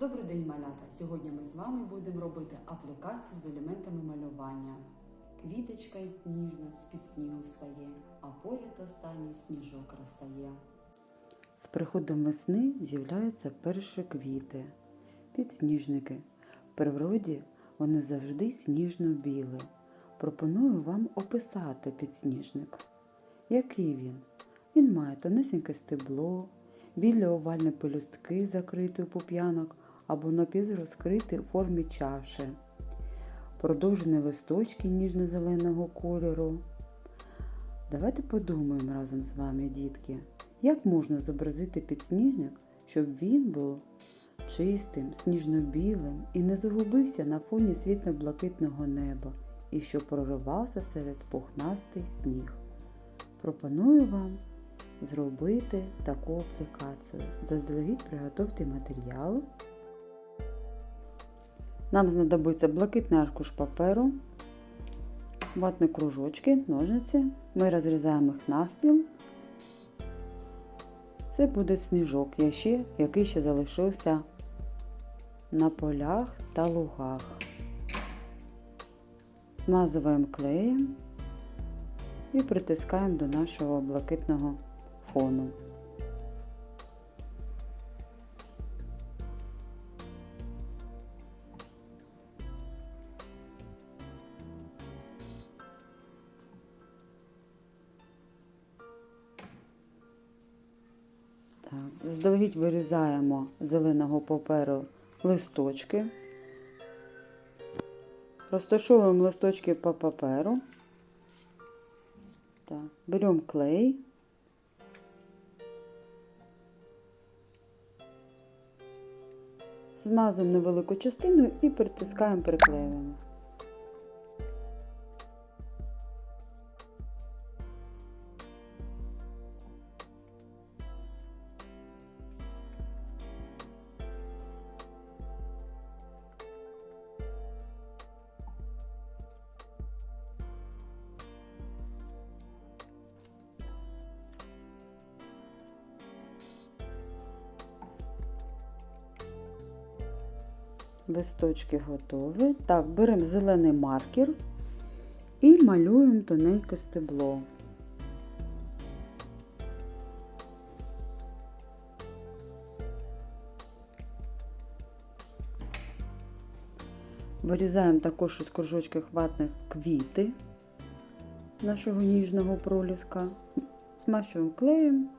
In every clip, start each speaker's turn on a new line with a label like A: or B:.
A: Добрий день, малята! Сьогодні ми з вами будемо робити аплікацію з елементами малювання. Квіточка ніжна з-під снігу встає, а поряд останній сніжок розтає. З приходом весни з'являються перші квіти, підсніжники. В природі вони завжди сніжно-білі. Пропоную вам описати підсніжник. Який він? Він має тонесеньке стебло, білі овальні пелюстки, закриті у пуп'янок або напіврозкриті у формі чаші, продовжені листочки ніжно-зеленого кольору. Давайте подумаємо разом з вами, дітки, як можна зобразити підсніжник, щоб він був чистим, сніжно-білим і не загубився на фоні світло-блакитного неба і що проривався серед пухнастий сніг. Пропоную вам зробити таку аплікацію. Заздалегідь приготуйте матеріал. Нам знадобиться блакитний аркуш паперу, ватні кружочки, ножниці. Ми розрізаємо їх навпіл. Це буде сніжок, який ще залишився на полях та лугах. Змазуємо клеєм і притискаємо до нашого блакитного фону. Так, Заздалегідь вирізаємо зеленого паперу листочки. Розташовуємо листочки по паперу. Так, беремо клей. Змазуємо невелику частину і притискаємо, приклеюємо. Листочки готові. Так, беремо зелений маркер і малюємо тоненьке стебло. Вирізаємо також із кружочків ватних квіти нашого ніжного проліска, смащуємо клеєм.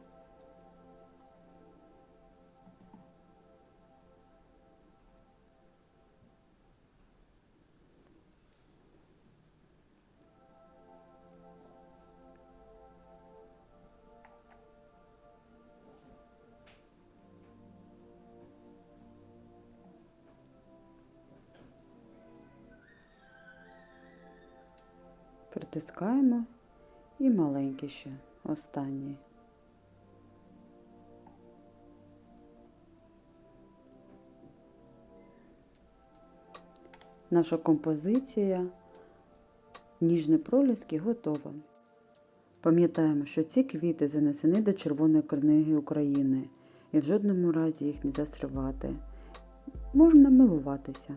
A: Притискаємо і маленький ще останній. Наша композиція ніжні проліски готова. Пам'ятаємо, що ці квіти занесені до Червоної книги України і в жодному разі їх не засривати. Можна милуватися.